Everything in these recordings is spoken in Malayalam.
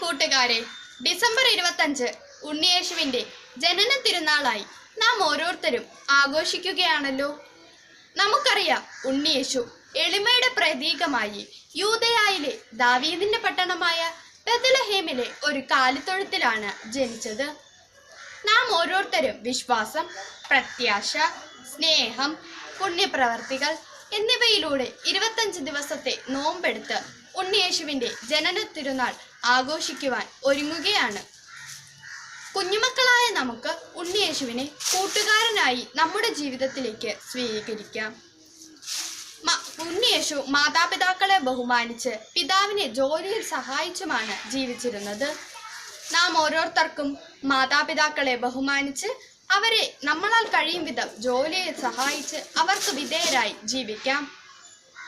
കൂട്ടുകാരെ ഡിസംബർ ഇരുപത്തഞ്ച് ഉണ്ണിയേശുവിന്റെ ജനന തിരുനാളായി നാം ഓരോരുത്തരും ആഘോഷിക്കുകയാണല്ലോ. നമുക്കറിയാം ഉണ്ണിയേശു എളിമയുടെ പ്രതീകമായി യൂതയായിലെ ദാവീദിന്റെ പട്ടണമായ ബദലഹേമിലെ ഒരു കാലിത്തൊഴുത്തിലാണ് ജനിച്ചത്. നാം ഓരോരുത്തരും വിശ്വാസം പ്രത്യാശ സ്നേഹം പുണ്യപ്രവർത്തികൾ എന്നിവയിലൂടെ ഇരുപത്തഞ്ച് ദിവസത്തെ നോമ്പെടുത്ത് ഉണ്ണിയേശുവിന്റെ ജനന തിരുനാൾ ആഘോഷിക്കുവാൻ ഒരുങ്ങുകയാണ്. കുഞ്ഞുമക്കളായ നമുക്ക് ഉണ്ണിയേശുവിനെ കൂട്ടുകാരനായി നമ്മുടെ ജീവിതത്തിലേക്ക് സ്വീകരിക്കാം. ഉണ്ണിയേശു മാതാപിതാക്കളെ ബഹുമാനിച്ച് പിതാവിനെ ജോലിയിൽ സഹായിച്ചുമാണ് ജീവിച്ചിരുന്നത്. നാം ഓരോരുത്തർക്കും മാതാപിതാക്കളെ ബഹുമാനിച്ച് അവരെ നമ്മളാൽ കഴിയും വിധം ജോലിയെ സഹായിച്ച് അവർക്ക് വിധേയരായി ജീവിക്കാം.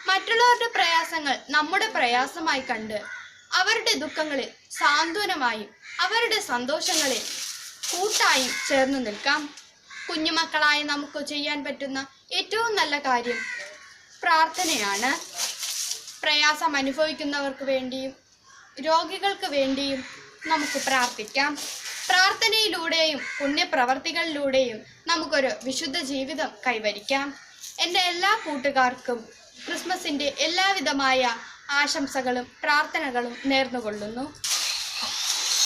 മറ്റുള്ളവരുടെ പ്രയാസങ്ങൾ നമ്മുടെ പ്രയാസമായി കണ്ട് അവരുടെ ദുഃഖങ്ങളിൽ സാന്ത്വനമായും അവരുടെ സന്തോഷങ്ങളിൽ കൂട്ടായും ചേർന്നു നിൽക്കാം. കുഞ്ഞുമക്കളായി നമുക്ക് ചെയ്യാൻ പറ്റുന്ന ഏറ്റവും നല്ല കാര്യം പ്രാർത്ഥനയാണ്. പ്രയാസം അനുഭവിക്കുന്നവർക്ക് വേണ്ടിയും രോഗികൾക്ക് വേണ്ടിയും നമുക്ക് പ്രാർത്ഥിക്കാം. പ്രാർത്ഥനയിലൂടെയും പുണ്യപ്രവർത്തികളിലൂടെയും നമുക്കൊരു വിശുദ്ധ ജീവിതം കൈവരിക്കാം. എന്റെ എല്ലാ കൂട്ടുകാർക്കും ക്രിസ്മസിന്റെ എല്ലാവിധമായ ആശംസകളും പ്രാർത്ഥനകളും നേർന്നുകൊള്ളുന്നു.